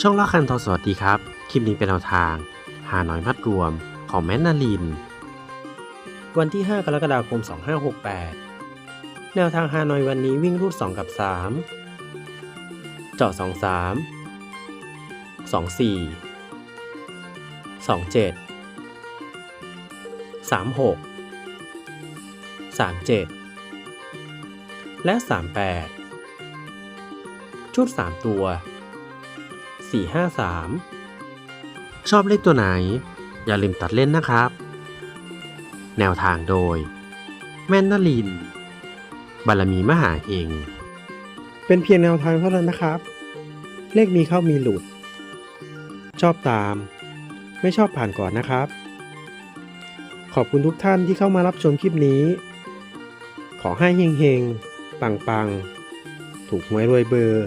ช่องละคันทอสวัสดีครับ คลิปนี้เป็นแนวทาง หาหน่อยมัดรวมของแมนนาลิน วันที่ 5 กรกฎาคม 2568 แนวทางฮานอยวันนี้วิ่งรูด 2 กับ 3 เจาะ 2 3 2 4 2 7 3 6 3 7 และ 38 ชุด 3 ตัว 453 ชอบเลขตัวไหน อย่าลืมตัดเล่นนะครับ แนวทางโดย แม่นนลิน บารมีมหาเฮงเป็นเพียงแนวทางเท่านั้นนะครับ เลขมีเข้ามีหลุด ชอบตาม ไม่ชอบผ่านก่อนนะครับ ขอบคุณทุกท่านที่เข้ามารับชมคลิปนี้ ขอให้เฮงเฮงๆปังปังๆ ถูกหวยรวยเบอร์